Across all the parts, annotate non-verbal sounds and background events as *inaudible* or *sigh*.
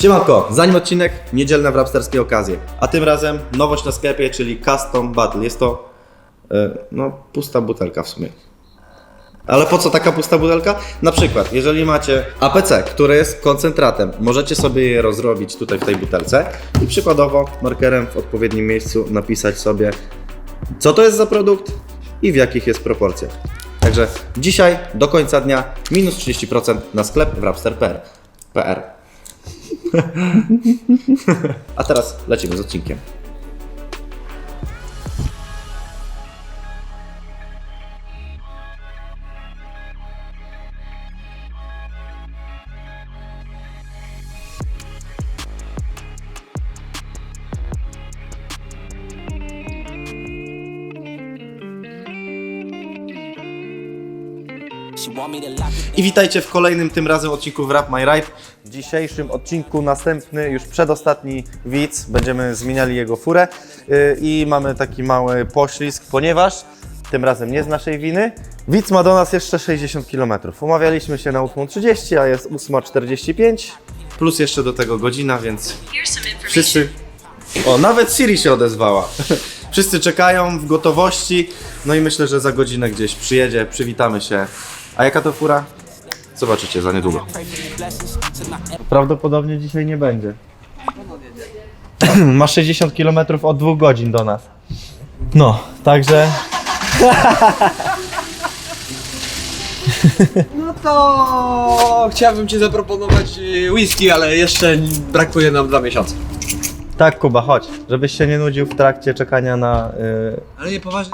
Siemanko, zanim odcinek, niedzielne wrapsterskie okazje. A tym razem nowość na sklepie, czyli Custom Battle. Jest to, e, no, pusta butelka w sumie. Ale po co taka pusta butelka? Na przykład, jeżeli macie APC, które jest koncentratem, możecie sobie je rozrobić tutaj w tej butelce i przykładowo markerem w odpowiednim miejscu napisać sobie, co to jest za produkt i w jakich jest proporcjach. Także dzisiaj do końca dnia minus 30% na sklep wrapster.pl. *laughs* A teraz lecimy z odcinkiem. I witajcie w kolejnym tym razem odcinku w Rap My Ride. W dzisiejszym odcinku następny, już przedostatni widz. Będziemy zmieniali jego furę yy, i mamy taki mały poślizg, ponieważ tym razem nie z naszej winy. Widz ma do nas jeszcze 60 km. Umawialiśmy się na 8.30, a jest 8.45. Plus jeszcze do tego godzina, więc wszyscy... O, nawet Siri się odezwała. *laughs* Wszyscy czekają w gotowości. No i myślę, że za godzinę gdzieś przyjedzie, przywitamy się. A jaka to fura? Zobaczycie za niedługo. Prawdopodobnie dzisiaj nie będzie. Ma 60 km od dwóch godzin do nas. No, także *laughs* No to chciałbym Ci zaproponować y, whisky, ale jeszcze brakuje nam dwa miesiące. tak Kuba, chodź, żebyś się nie nudził w trakcie czekania na yy, Ale nie poważnie,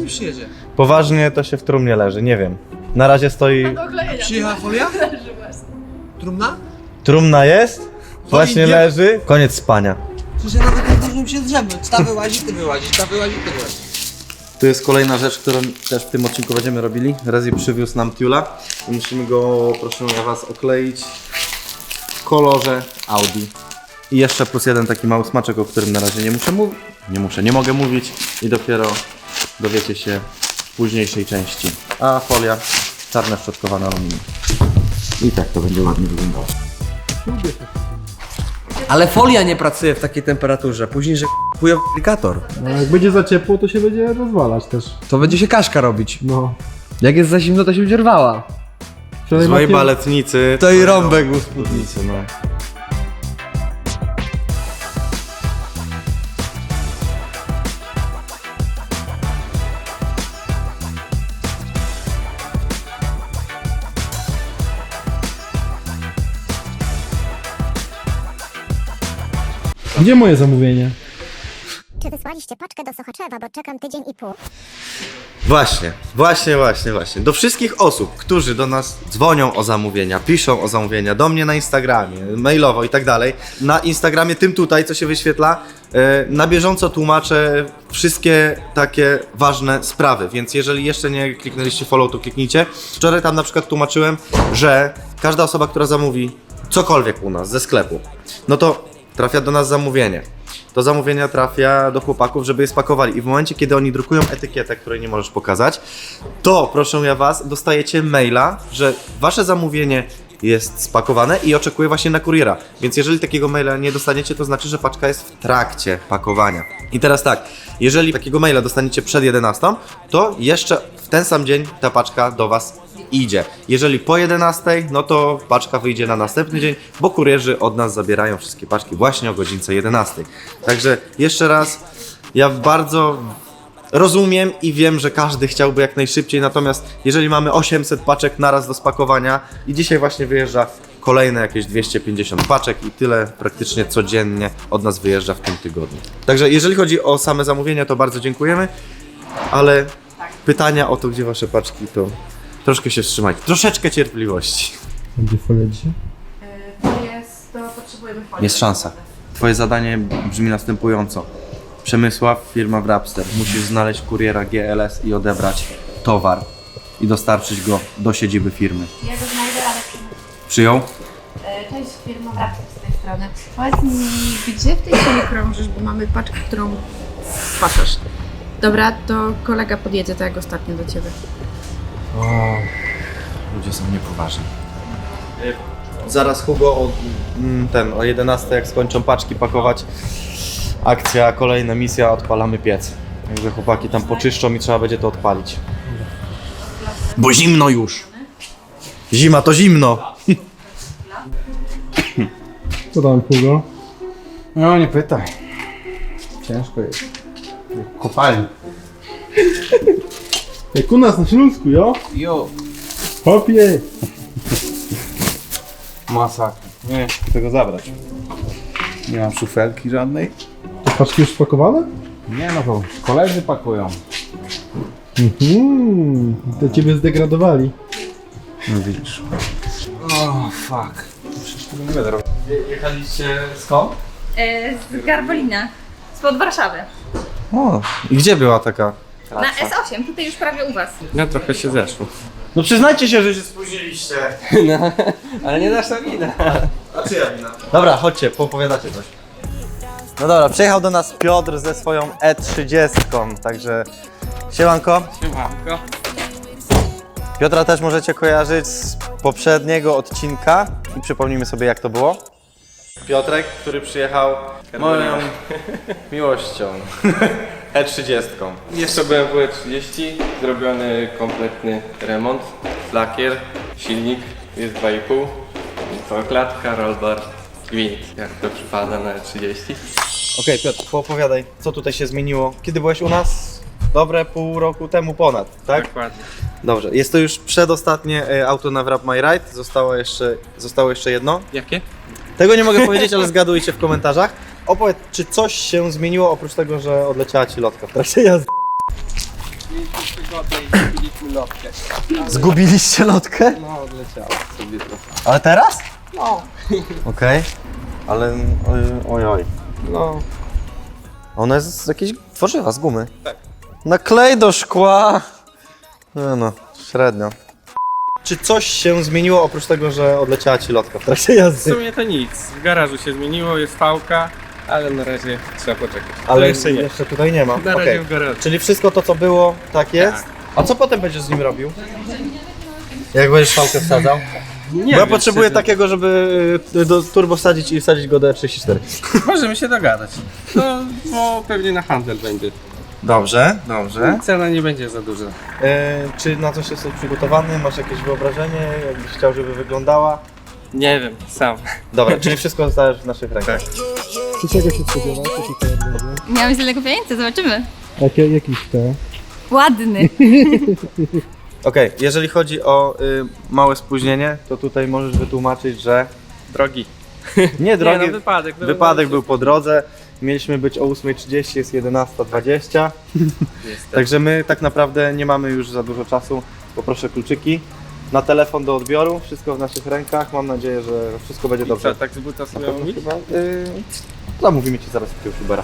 nie przyjedzie. Poważnie to się w trumnie leży, nie wiem. Na razie stoi... Przyjechała folia? *laughs* Trumna? Trumna jest? Właśnie idzie? leży. Koniec spania. Przecież ja nawet nie zdążyłem się drzemnąć. Ta wyłazi, ty wyłazisz, ta wyłazi, ty wyłazisz. Tu jest kolejna rzecz, którą też w tym odcinku będziemy robili. Rezi przywiózł nam Tula i musimy go, proszę ja was, okleić w kolorze Audi. I jeszcze plus jeden taki mały smaczek, o którym na razie nie muszę mówić. Nie muszę, nie mogę mówić i dopiero dowiecie się w późniejszej części. A folia czarna szczotkowana aluminium. I tak to będzie ładnie wyglądało. Ale folia nie pracuje w takiej temperaturze. Później, że chujowy aplikator. No, jak będzie za ciepło, to się będzie rozwalać też. To będzie się kaszka robić. No. Jak jest za zimno, to się będzie rwała. Wczoraj Maciej- baletnicy. To i rąbek u spódnicy, no. Gdzie moje zamówienie? Czy wysłaliście paczkę do Sochaczewa, bo czekam tydzień i pół? Właśnie, właśnie, właśnie, właśnie. Do wszystkich osób, którzy do nas dzwonią o zamówienia, piszą o zamówienia, do mnie na Instagramie, mailowo i tak dalej. Na Instagramie, tym tutaj, co się wyświetla, e, na bieżąco tłumaczę wszystkie takie ważne sprawy, więc jeżeli jeszcze nie kliknęliście follow, to kliknijcie. Wczoraj tam na przykład tłumaczyłem, że każda osoba, która zamówi cokolwiek u nas ze sklepu, no to trafia do nas zamówienie to zamówienia trafia do chłopaków, żeby je spakowali. I w momencie, kiedy oni drukują etykietę, której nie możesz pokazać, to proszę ja Was, dostajecie maila, że Wasze zamówienie jest spakowane i oczekuje właśnie na kuriera. Więc jeżeli takiego maila nie dostaniecie, to znaczy, że paczka jest w trakcie pakowania. I teraz tak, jeżeli takiego maila dostaniecie przed 11, to jeszcze w ten sam dzień ta paczka do Was idzie. Jeżeli po 11, no to paczka wyjdzie na następny dzień, bo kurierzy od nas zabierają wszystkie paczki właśnie o godzince 11. Także jeszcze raz, ja bardzo rozumiem i wiem, że każdy chciałby jak najszybciej, natomiast jeżeli mamy 800 paczek naraz do spakowania i dzisiaj właśnie wyjeżdża kolejne jakieś 250 paczek i tyle praktycznie codziennie od nas wyjeżdża w tym tygodniu. Także jeżeli chodzi o same zamówienia, to bardzo dziękujemy, ale pytania o to, gdzie wasze paczki, to troszkę się wstrzymajcie. Troszeczkę cierpliwości. Gdzie folia dzisiaj? To jest, to potrzebujemy folii. Jest szansa. Twoje zadanie brzmi następująco. Przemysław, firma Wrapster. Musisz znaleźć kuriera GLS i odebrać towar i dostarczyć go do siedziby firmy. Ja go znajdę, ale przyjmę. Przyjął? E, Cześć, firma Raptor z tej strony. Powiedz mi, gdzie w tej chwili krążysz, bo mamy paczkę, którą spaszasz. Dobra, to kolega podjedzie tak jak ostatnio do Ciebie. Ludzie są niepoważni. zaraz Hugo o, mm, ten, o 11 jak skończą paczki pakować. Akcja, kolejna misja, odpalamy piec. Jakby chłopaki tam poczyszczą i trzeba będzie to odpalić. Bo zimno już. Zima to zimno. Co tam, Hugo? No nie pytaj. Ciężko jest. Kopalni. Jak u nas na Śląsku, jo? Jo. Hopie! Masakra. Nie, tego zabrać. Nie mam szufelki żadnej. To paczki już spakowane? Nie no to koledzy pakują. Mhm, to ciebie zdegradowali. No widzisz. O, fuck. Przecież tego nie będę robił. Jechaliście skąd? E, z Garbolina, spod Warszawy. O, i gdzie była taka? Na S8, tutaj już prawie u was. No trochę się zeszło. No przyznajcie się, że się spóźniliście. *laughs* No, ale nie nasza wina. A czyja wina? Dobra, chodźcie, poopowiadacie coś. No dobra, przyjechał do nas Piotr ze swoją E30, także siemanko. Siemanko. Piotra też możecie kojarzyć z poprzedniego odcinka i przypomnijmy sobie jak to było. Piotrek, który przyjechał moją miłością *laughs* E30. Jeszcze BMW 30, zrobiony kompletny remont, lakier, silnik, jest 2,5, cała klatka, rollbar, gwint, jak to przypada na 30. Okej Piotr, poopowiadaj, co tutaj się zmieniło. Kiedy byłeś u nas? Dobre pół roku temu ponad, tak? Dokładnie. Dobrze, jest to już przedostatnie e, auto na Wrap My Ride, zostało jeszcze, zostało jeszcze jedno. Jakie? Tego nie mogę powiedzieć, ale zgadujcie w komentarzach. Opowiedz, czy coś się zmieniło oprócz tego, że odleciała ci lotka w trakcie jazdy? Zgubiliście lotkę? No, odleciało sobie to. Ale teraz? No. *laughs* Okej. Ale oj, oj, oj. No, Ona jest z jakiejś tworzywa, z gumy. Tak. Na klej do szkła. No, no, średnio. Czy coś się zmieniło oprócz tego, że odleciała ci lotka w trakcie w jazdy? sumie to nic. W garażu się zmieniło, jest fałka, ale na razie trzeba poczekać. Ale jeszcze nie. jeszcze tutaj nie ma. Na Okej. razie w garażu. Czyli wszystko to, co było, tak jest? A co potem będziesz z nim robił? Jak będziesz fałkę wsadzał? Nie Bo ja wiem, potrzebuję takiego, żeby y, do turbo wsadzić i wsadzić go do E34. *laughs* Możemy się dogadać. No, bo pewnie na handel będzie. Dobrze, dobrze. Cena nie będzie za duża. E, czy na coś jesteś przygotowany? Masz jakieś wyobrażenie? Jakbyś chciał, żeby wyglądała? Nie wiem, sam. Dobra, czyli wszystko zostaje w naszych rękach. Czy czego się spodziewasz? Miałam źle pieniędzy, zobaczymy. Jakie, jakiś te? Ładny. *laughs* Okej, jeżeli chodzi o y, małe spóźnienie, to tutaj możesz wytłumaczyć, że Drogi. *laughs* nie drogi, Nie, no wypadek. no, wypadek był po drodze. Mieliśmy być o 8.30, jest 11.20. Jest, Także my tak naprawdę nie mamy już za dużo czasu. Poproszę kluczyki. Na telefon do odbioru, wszystko w naszych rękach. Mam nadzieję, że wszystko będzie Dobrze. dobrze. Co, tak z buta Na sobie mówić? chyba, y, zamówimy Ci zaraz jakiegoś Ubera.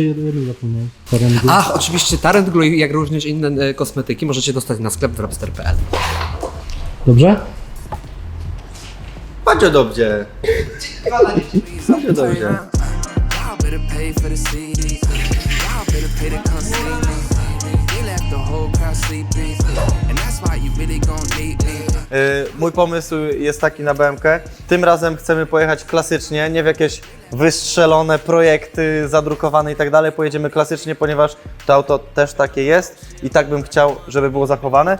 Jeszcze jeden zapomniałem. Ach, oczywiście Tarent Glue, jak również inne e, kosmetyki możecie dostać na sklep wrapster.pl. Dobrze? Bardzo dobrze. Bardzo dobrze. Y'all better pay for the CD. Y'all better pay to come see me. They left the whole crowd sleeping. And that's why you really gon' need me. Y, Mój pomysł jest taki na BMK. Tym razem chcemy pojechać klasycznie, nie w jakieś wystrzelone projekty, zadrukowane i tak dalej. Pojedziemy klasycznie, ponieważ to auto też takie jest i tak bym chciał, żeby było zachowane.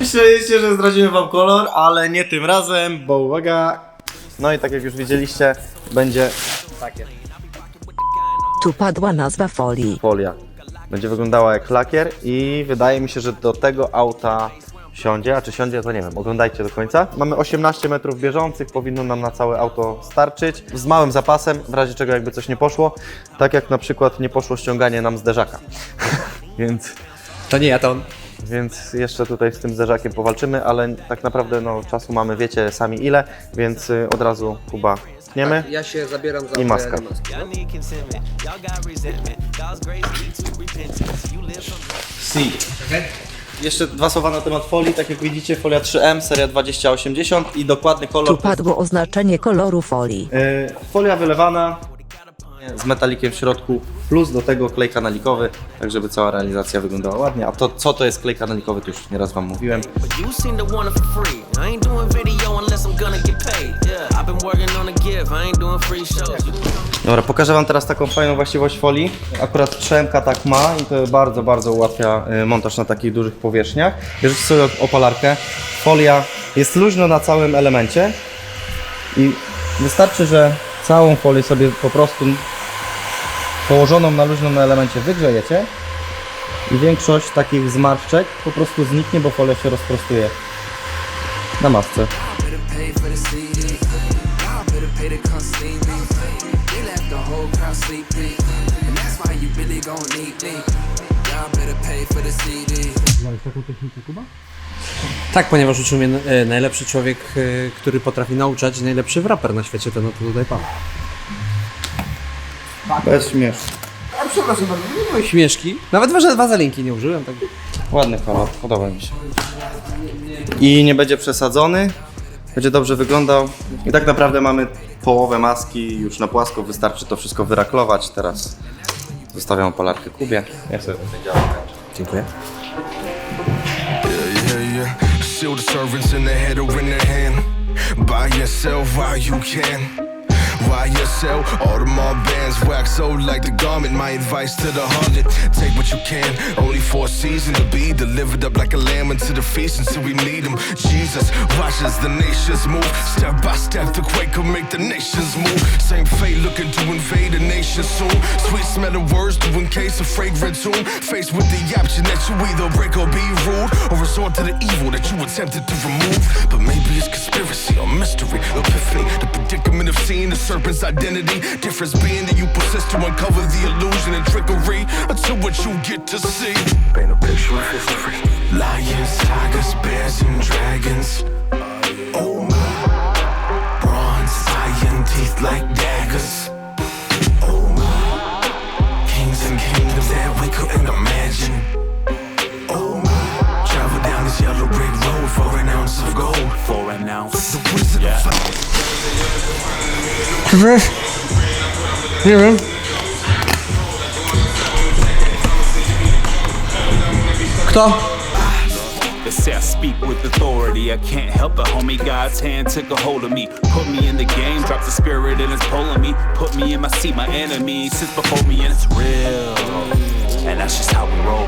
Myśleliście, że zdradzimy wam kolor, ale nie tym razem, bo uwaga. No i tak jak już widzieliście, będzie Tu padła nazwa folii. folia. Będzie wyglądała jak lakier i wydaje mi się, że do tego auta siądzie, a czy siądzie to nie wiem, oglądajcie do końca. Mamy 18 metrów bieżących, powinno nam na całe auto starczyć, z małym zapasem, w razie czego jakby coś nie poszło, tak jak na przykład nie poszło ściąganie nam zderzaka. *laughs* Więc, To nie ja, to on. więc jeszcze tutaj z tym zderzakiem powalczymy, ale tak naprawdę no, czasu mamy, wiecie sami ile, więc y, od razu Kuba tniemy. Ja się zabieram za I maska. Si. Jeszcze dwa słowa na temat folii. Tak jak widzicie, folia 3M, seria 2080 i dokładny Tu kolor. padło oznaczenie koloru folii. E, folia wylewana z metalikiem w środku, plus do tego klej kanalikowy, tak żeby cała realizacja wyglądała ładnie. A to co to jest klej kanalikowy, to już nieraz Wam mówiłem. But you seem to want it for free. I ain't doing video unless I'm gonna get paid. Yeah, I've been working on a give. I ain't doing free shows. Dobra, pokażę Wam teraz taką fajną właściwość folii. Akurat 3M tak ma i to bardzo, bardzo ułatwia y, montaż na takich dużych powierzchniach. Bierzecie sobie opalarkę, folia jest luźno na całym elemencie i wystarczy, że całą folię sobie po prostu położoną na luźno na elemencie wygrzejecie i większość takich zmarszczek po prostu zniknie, bo folia się rozprostuje na masce. The whole crowd sleeping. And that's why you really gon' need me. Y'all better pay for the CD. Znałeś taką technikę, Kuba? Tak, ponieważ uczył mnie e, najlepszy człowiek, e, który potrafi nauczać, najlepszy raper na świecie, ten oto tutaj pan. Bez śmieszku. Przepraszam bardzo, nie były śmieszki. Nawet waze- wazelinki nie użyłem, tak. Ładny kolor, podoba mi się. I nie będzie przesadzony, będzie dobrze wyglądał. I tak naprawdę mamy połowę maski już na płasko, wystarczy to wszystko wyraklować. Teraz zostawiam polarkę Kubie. Ja sobie tutaj działam. Dziękuję. Yeah, yeah. Shield the servants in the head or in the hand. By yourself while you can. Why yourself? More bands wax old like the garment. My advice to the harlot: take what you can. Only for a season to be delivered up like a lamb into the feast until we need him. Jesus watches the nations move step by step. The quake will make the nations move. Same fate looking to invade a nation soon. Sweet smelling words to encase a fragrant tune. Faced with the option that you either break or be rude, or resort to the evil that you attempted to remove. But maybe serpent's identity. Difference being that you persist to uncover the illusion and trickery until what you get to see. Paint a picture of history. Lions, tigers, bears, and dragons. Oh my. Bronze, iron teeth like daggers. Nie wiem. Kto? They say I speak with authority. I can't help it, homie. God's hand took a hold of me. Put me in the game, dropped the spirit and it's pulling me. Put me in my seat, my enemy sits before me and it's real. And that's just how we roll.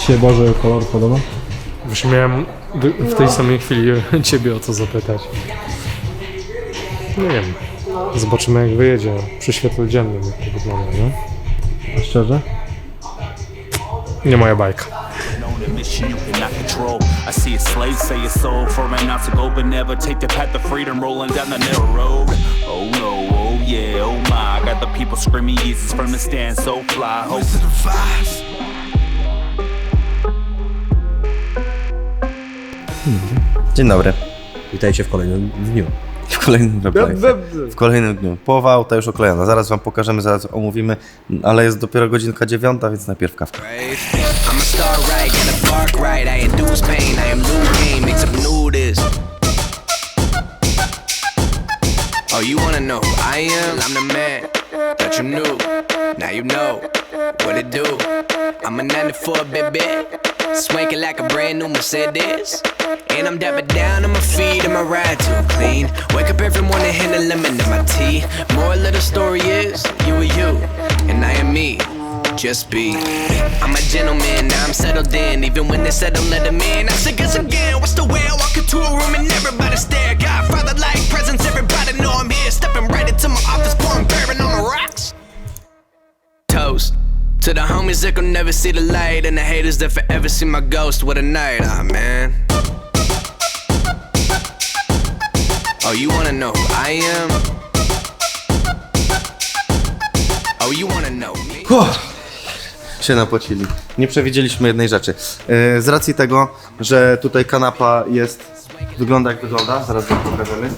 Ci się Boże kolor podoba? Właśnie miałem w- w tej samej chwili *laughs* ciebie o to zapytać. Nie wiem. Zobaczymy jak wyjedzie przy świetle dziennym, jak to wygląda, nie? A szczerze? Nie moja bajka. I see a slave say for to but never take the path freedom rolling down the narrow road. Oh no, oh yeah, oh my. I got the people screaming Jesus from the stand, so fly. Hope wizard of vibes. Dzień dobry. Witajcie w kolejnym dniu. W kolejnym replay. W kolejnym dniu. Połowa auta już oklejona. Zaraz wam pokażemy, zaraz omówimy, ale jest dopiero godzinka dziewiąta, więc najpierw kawka. Oh, you wanna know who I am? I'm the man that you knew. Now you know what it do. I'm a 94 baby, swanking like a brand new Mercedes. And I'm dapping down on my feet and my ride too clean. Wake up every morning, hit the lemon in my tea. Moral of the story is, you are you, and I am me. Just be. I'm a gentleman, now I'm settled in. Even when they said don't let them in, I said guess again. What's the way I walk into a room and everybody stare? Godfather like presence, everybody know I'm here. Stepping right into my office, pouring bourbon on the rocks. Toast to the homies that could never see the light, and the haters that forever see my ghost. What a night, ah man. Oh, you wanna know who I am? Oh, you wanna know me? Się napłacili. Nie przewidzieliśmy jednej rzeczy. Yy, Z racji tego, że tutaj kanapa jest, wygląda jak wygląda, zaraz wam pokażemy.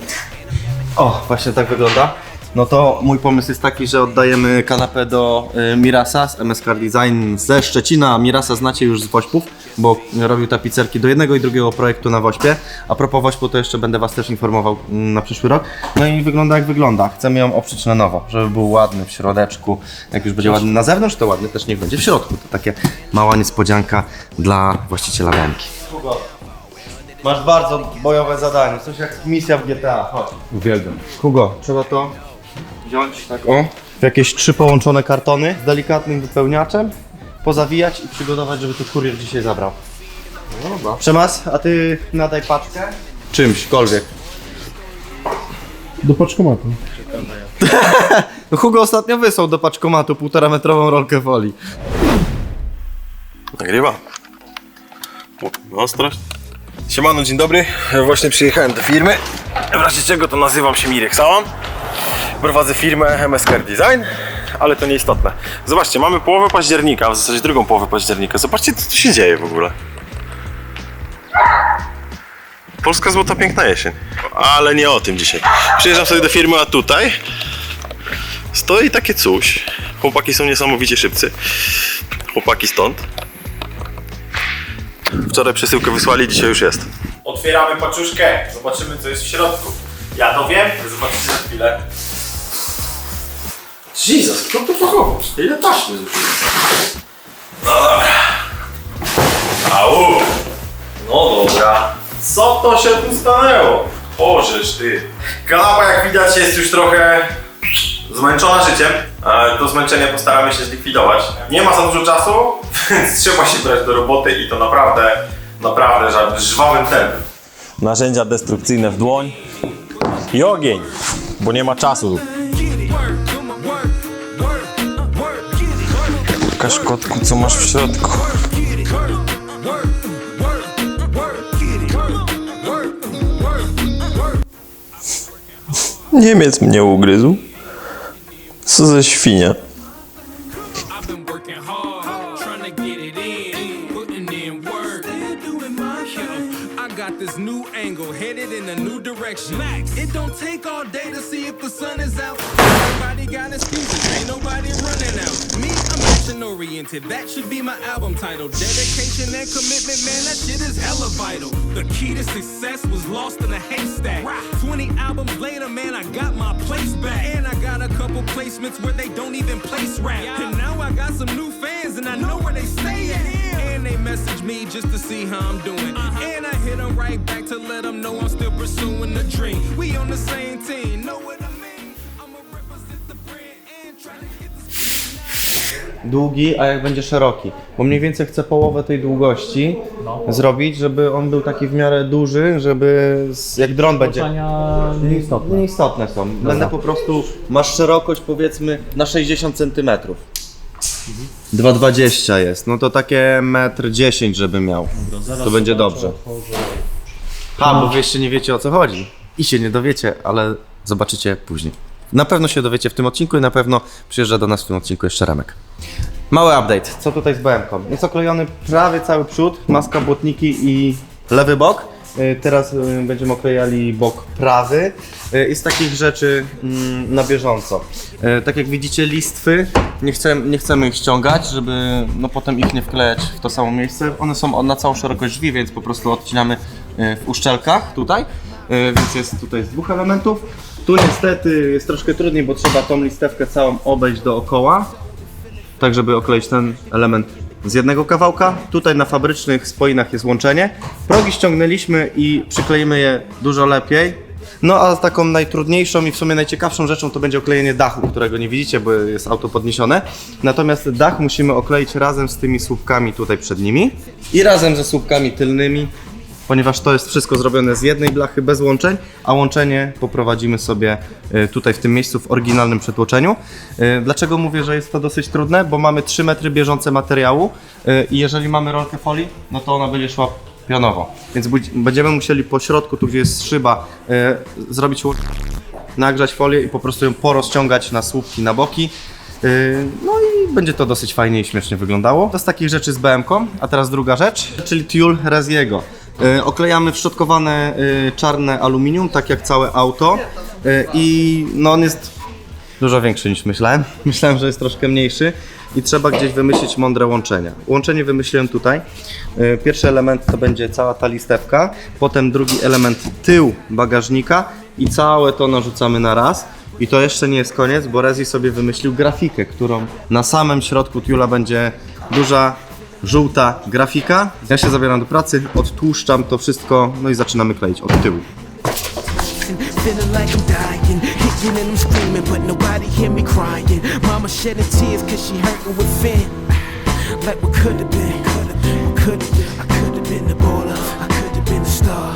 O, właśnie tak wygląda. No to mój pomysł jest taki, że oddajemy kanapę do y, Mirasa z MSK Design ze Szczecina. Mirasa znacie już z Wośpów, bo robił tapicerki do jednego i drugiego projektu na Wośpie. A propos Wośpu, to jeszcze będę Was też informował mm, na przyszły rok. No i wygląda jak wygląda. Chcemy ją oprzeć na nowo, żeby był ładny w środeczku. Jak już będzie ładny na zewnątrz, to ładny też niech będzie w środku. To takie mała niespodzianka dla właściciela bęki. Masz bardzo bojowe zadanie, coś jak misja w GTA. Chodź. Uwielbiam. Hugo, trzeba to wziąć tak o, w jakieś trzy połączone kartony z delikatnym wypełniaczem, pozawijać i przygotować, żeby tu kurier dzisiaj zabrał. No dobra. Przemas, a ty nadaj paczkę? Czymśkolwiek. Do paczkomatu. No *laughs* Hugo ostatnio wysłał do paczkomatu półtora metrową rolkę folii. Nagrywa. Ostrość. Siemano, dzień dobry. Właśnie przyjechałem do firmy. W razie czego to nazywam się Mirek Sałam. Prowadzę firmę MSK Design, ale to nieistotne. Zobaczcie, mamy połowę października, w zasadzie drugą połowę października. Zobaczcie, co tu się dzieje w ogóle. Polska złota piękna jesień. Ale nie o tym dzisiaj. Przyjeżdżam sobie do firmy, a tutaj stoi takie coś. Chłopaki są niesamowicie szybcy. Chłopaki stąd. Wczoraj przesyłkę wysłali, dzisiaj już jest. Otwieramy paczuszkę, zobaczymy co jest w środku. Ja to wiem, zobaczycie za chwilę. Jesus, kto to pochował? Ile taśmy zużyłem? No dobra. Au! No dobra. Co to się tu stanęło? Bożeż ty. Kanapa jak widać jest już trochę zmęczona życiem. ale To zmęczenie postaramy się zlikwidować. Nie ma za dużo czasu, *laughs* więc trzeba się brać do roboty i to naprawdę, naprawdę ża- żwawym tempem. Narzędzia destrukcyjne w dłoń i ogień, bo nie ma czasu. Kotku, co masz w środku. Niemiec mnie ugryzł. Co za świnia. It don't take all day to see if the sun is out. Got ain't nobody running action oriented. That should be my album title. Dedication and commitment, man, that shit is hella vital. The key to success was lost in a haystack. 20 albums later, man, I got my place back. And I got a couple placements where they don't even place rap. And now I got some new fans, and I know where they stay at. And they message me just to see how I'm doing. Uh-huh. And I hit them right back to let them know I'm still pursuing the dream. We on the same team, know what I Długi, a jak będzie szeroki. Bo mniej więcej chcę połowę tej długości zrobić, żeby on był taki w miarę duży, żeby z, jak dron będzie. Nieistotne. Nieistotne są. Będę po prostu, masz szerokość powiedzmy na 60 cm. 2,20 jest, no to takie 1,10 m żeby miał. To będzie dobrze. Ha, bo wy jeszcze nie wiecie o co chodzi. I się nie dowiecie, ale zobaczycie później. Na pewno się dowiecie w tym odcinku i na pewno przyjeżdża do nas w tym odcinku jeszcze Remek. Mały update. Co tutaj z BM-ką? Jest oklejony prawie cały przód, maska, błotniki i lewy bok. Y, Teraz y, będziemy oklejali bok prawy. Y, I z takich rzeczy mm, na bieżąco. Y, Tak jak widzicie listwy, nie chcemy, nie chcemy ich ściągać, żeby no, potem ich nie wklejać w to samo miejsce. One są na całą szerokość drzwi, więc po prostu odcinamy y, w uszczelkach tutaj. Y, Więc jest tutaj z dwóch elementów. Tu niestety jest troszkę trudniej, bo trzeba tą listewkę całą obejść dookoła tak żeby okleić ten element z jednego kawałka. Tutaj na fabrycznych spoinach jest łączenie. Progi ściągnęliśmy i przykleimy je dużo lepiej. No a taką najtrudniejszą i w sumie najciekawszą rzeczą to będzie oklejenie dachu, którego nie widzicie, bo jest auto podniesione. Natomiast dach musimy okleić razem z tymi słupkami tutaj przed nimi i razem ze słupkami tylnymi, ponieważ to jest wszystko zrobione z jednej blachy bez łączeń, a łączenie poprowadzimy sobie y, tutaj w tym miejscu w oryginalnym przetłoczeniu. Y, Dlaczego mówię, że jest to dosyć trudne? Bo mamy 3 metry bieżące materiału y, i jeżeli mamy rolkę folii, no to ona będzie szła pionowo. Więc będziemy musieli po środku, tu gdzie jest szyba, zrobić nagrzać folię i po prostu ją porozciągać na słupki, na boki. No i będzie to dosyć fajnie i śmiesznie wyglądało. To z takich rzeczy z BM-ką, a teraz druga rzecz, czyli Tulle Reziego. Yy, Oklejamy wszczotkowane yy, czarne aluminium, tak jak całe auto Yy, i no on jest dużo większy niż myślałem. *laughs* Myślałem, że jest troszkę mniejszy i trzeba gdzieś wymyślić mądre łączenia. Łączenie wymyśliłem tutaj. Pierwszy element to będzie cała ta listewka, potem drugi element tył bagażnika i całe to narzucamy na raz. I to jeszcze nie jest koniec, bo Rezi sobie wymyślił grafikę, którą na samym środku tiula będzie duża, żółta grafika. Ja się zabieram do pracy, odtłuszczam to wszystko, no i zaczynamy kleić od tyłu. Like. Mama what been, have been. I been the baller, I been the star,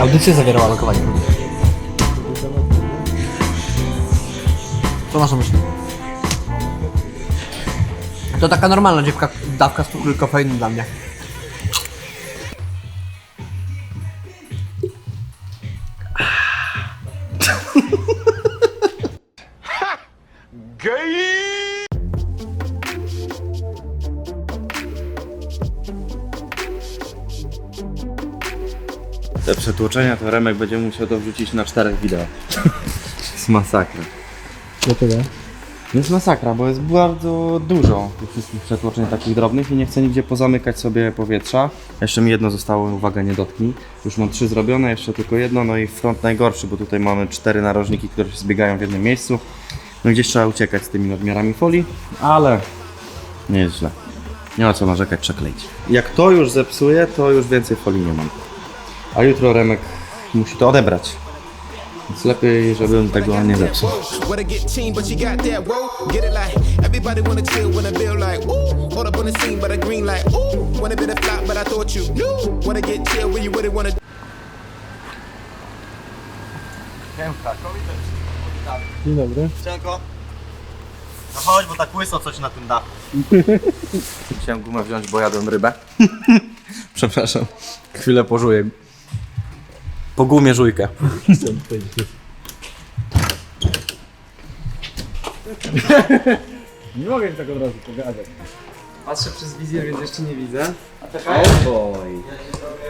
Audycja zawierała lokowanie. Co masz na myśli? To taka normalna dziewka, dawka z kofeiny dla mnie. Te przetłoczenia to Remek będzie musiał to wrzucić na czterech wideo. *laughs* jest masakra. Dlaczego? To jest masakra, bo jest bardzo dużo tych wszystkich przetłoczeń takich drobnych i nie chcę nigdzie pozamykać sobie powietrza. Jeszcze mi jedno zostało, uwaga, nie dotknij. Już mam trzy zrobione, jeszcze tylko jedno, no i front najgorszy, bo tutaj mamy cztery narożniki, które się zbiegają w jednym miejscu. No gdzieś trzeba uciekać z tymi nadmiarami folii, ale nie jest źle. Nie ma co narzekać, trzeba kleić. Jak to już zepsuje, to już więcej folii nie mam. A jutro Remek musi to odebrać. Więc lepiej, żebym tego nie zepsuł. Dzień dobry. Cienko. No chodź, bo tak łyso coś na tym dachu. *laughs* Chciałem gumę wziąć, bo jadłem rybę. *laughs* Przepraszam. Chwilę pożuję. Po gumie żujkę. *laughs* Nie mogę tak od razu pogadać. Patrzę przez wizję, więc jeszcze nie widzę. Oh boy.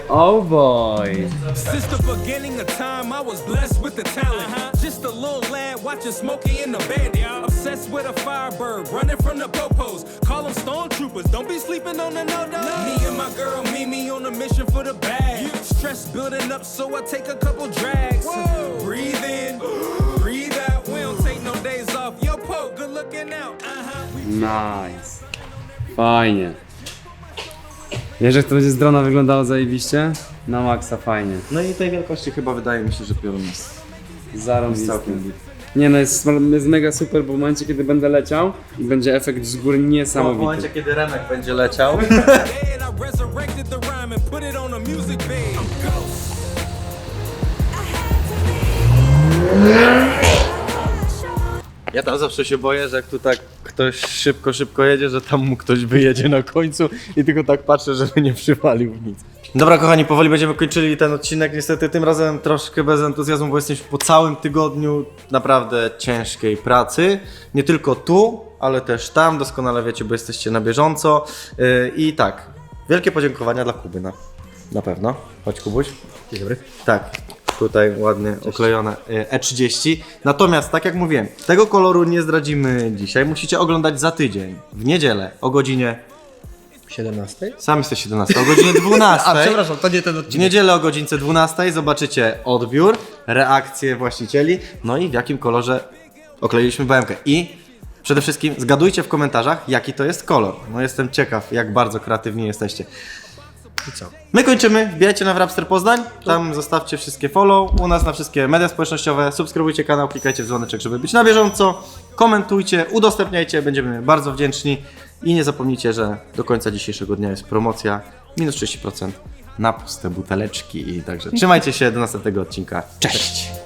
Oh boy. Since the beginning of time, I was blessed with the talent. Just a little lad watching Smokey in the bandit. Obsessed with a firebird, running from the popos. Call them stormtroopers, don't be sleeping on the no no. Me and my girl meet me on a mission for the bag. Stress building up, so I take a couple drags. Breathe in, *gasps* breathe out. We don't take no days off. Yo, Poe, good looking out. Uh-huh. Nice. Fajnie. Wiesz, jak to będzie z drona wyglądało zajebiście? Na maksa, fajnie. No i tej wielkości chyba wydaje mi się, że piorun jest Zarąbisty. całkiem git. Nie no, jest, jest mega super, bo w momencie, kiedy będę leciał, będzie efekt z góry W niesamowity. momencie, kiedy Remek będzie leciał, *laughs* Resurrected Ja tam zawsze się boję, że jak tu tak ktoś szybko, szybko jedzie, że tam mu ktoś wyjedzie na końcu i tylko tak patrzę, żeby nie przywalił w nic. Dobra kochani, powoli będziemy kończyli ten odcinek. Niestety tym razem troszkę bez entuzjazmu, bo jesteśmy po całym tygodniu naprawdę ciężkiej pracy. Nie tylko tu, ale też tam, doskonale wiecie, bo jesteście na bieżąco. Yy, I tak, wielkie podziękowania dla Kuby na, na pewno. Chodź Kubuś. Dzień dobry. Tak, tutaj ładnie oklejone y, E30. Natomiast, tak jak mówiłem, tego koloru nie zdradzimy dzisiaj. Musicie oglądać za tydzień, w niedzielę, o godzinie 17? sam jesteś 17, o godzinie *laughs* 12. A, przepraszam, to nie ten W odcinek. niedzielę o godzince 12 zobaczycie odbiór, reakcję właścicieli, no i w jakim kolorze okleiliśmy BMK. I przede wszystkim zgadujcie w komentarzach, jaki to jest kolor. No jestem ciekaw, jak bardzo kreatywni jesteście. I co? My kończymy, wbijajcie na Wrapster Poznań, tam zostawcie wszystkie follow, u nas na wszystkie media społecznościowe, subskrybujcie kanał, klikajcie w dzwoneczek, żeby być na bieżąco, komentujcie, udostępniajcie, będziemy bardzo wdzięczni. I nie zapomnijcie, że do końca dzisiejszego dnia jest promocja. Minus 30% na puste buteleczki. I także trzymajcie się. Do następnego odcinka. Cześć!